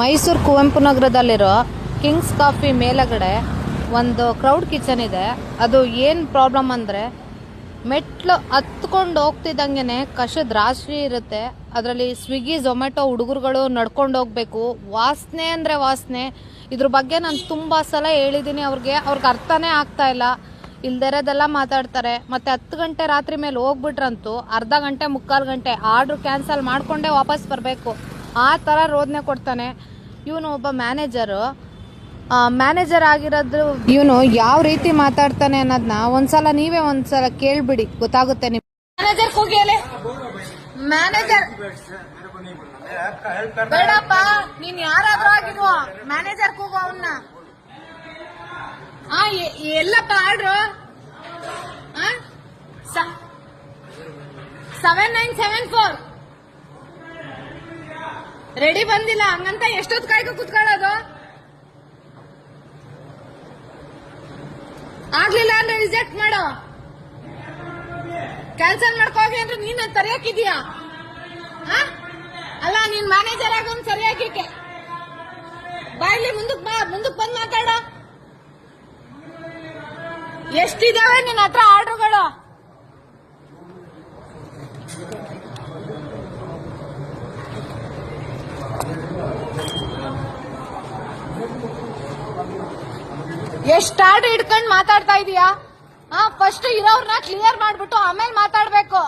ಮೈಸೂರು ಕುವೆಂಪು ನಗರದಲ್ಲಿರೋ Kings coffee ಮೇಲಗಡೆ ಒಂದು ಕ್ರೌಡ್ ಕಿಚನ್ ಇದೆ. ಅದು ಏನು ಪ್ರಾಬ್ಲಮ್ ಅಂದರೆ ಮೆಟ್ಲು ಹತ್ಕೊಂಡು ಹೋಗ್ತಿದ್ದಂಗೆ ಕಷದ ರಾಶಿ ಇರುತ್ತೆ. ಅದರಲ್ಲಿ ಸ್ವಿಗ್ಗಿ, ಝೊಮ್ಯಾಟೊ ಹುಡುಗರುಗಳು ನಡ್ಕೊಂಡು ಹೋಗ್ಬೇಕು. ವಾಸನೆ ಅಂದರೆ ವಾಸನೆ. ಇದ್ರ ಬಗ್ಗೆ ನಾನು ತುಂಬ ಸಲ ಹೇಳಿದ್ದೀನಿ ಅವ್ರಿಗೆ ಅವ್ರಿಗೆ ಅರ್ಥನೇ ಆಗ್ತಾ ಇಲ್ಲ. ಇಲ್ದಿರೋದೆಲ್ಲ ಮಾತಾಡ್ತಾರೆ. ಮತ್ತೆ ಹತ್ತು ಗಂಟೆ ರಾತ್ರಿ ಮೇಲೆ ಹೋಗ್ಬಿಟ್ರಂತೂ ಅರ್ಧ ಗಂಟೆ, ಮುಕ್ಕಾಲು ಗಂಟೆ ಆರ್ಡ್ರ್ ಕ್ಯಾನ್ಸಲ್ ಮಾಡಿಕೊಂಡೇ ವಾಪಸ್ ಬರಬೇಕು. ಆ ಥರ ರೋದನೆ ಕೊಡ್ತಾನೆ. ಇವನು ಒಬ್ಬ ಮ್ಯಾನೇಜರು ಮ್ಯಾನೇಜರ್ ಆಗಿರೋದು ಇವನು ಯಾವ ರೀತಿ ಮಾತಾಡ್ತಾನೆ ಅನ್ನೋದನ್ನ ಒಂದ್ಸಲ ನೀವೇ ಒಂದ್ಸಲ ಕೇಳ್ಬಿಡಿ. ಗೊತ್ತಾಗುತ್ತೆ ನಿಮ್ ಮ್ಯಾನೇಜರ್ ಕೂಗಿಯಲೆ ಮ್ಯಾನೇಜರ್ ಬೇಡಪ್ಪ, ನೀನ್ ಯಾರಾದ್ರೂ ಆಗಿದ್ವು ಮ್ಯಾನೇಜರ್ ಕೂಗು ಅವನ್ನ ಎಲ್ಲಪ್ಪ order seven nine seven four ready ಬಂದಿಲ್ಲ, ಹಂಗಂತ ಎಷ್ಟೊತ್ತು ಕಾಯ್ಕ ಕುತ್ಕೊಳ್ಳೋದು? ಆಗ್ಲಿಲ್ಲ ಅಂದ್ರೆ ರಿಜೆಕ್ಟ್ ಮಾಡು. ಕ್ಯಾನ್ಸಲ್ ಮಾಡ್ಕೋಗಿ ಅಂದ್ರೆ ನೀನ್ ತರಿಯಾಕಿದ್ಯಾ ಅಲ್ಲ, ನೀನ್ ಮ್ಯಾನೇಜರ್ ಆಗ ಸರಿಯಾಗಿ ಬಾಯ್ಲಿ ಮುಂದಕ್ ಬಾ, ಮುಂದಕ್ ಬಂದ್ ಮಾತಾಡ. ಎಷ್ಟಿದಾವೆ ನಿನ್ನ ಹತ್ರ ಆರ್ಡರ್ಗಳು ಎಷ್ಟ್ ಆರ್ಡರ್ ಇಟ್ಕೊಂಡ್ ಮಾತಾಡ್ತಾ ಇದೀಯಾ? ಹಾ ಫಸ್ಟ್ ಇರೋರ್ನ ಕ್ಲಿಯರ್ ಮಾಡ್ಬಿಟ್ಟು ಆಮೇಲೆ ಮಾತಾಡ್ಬೇಕು.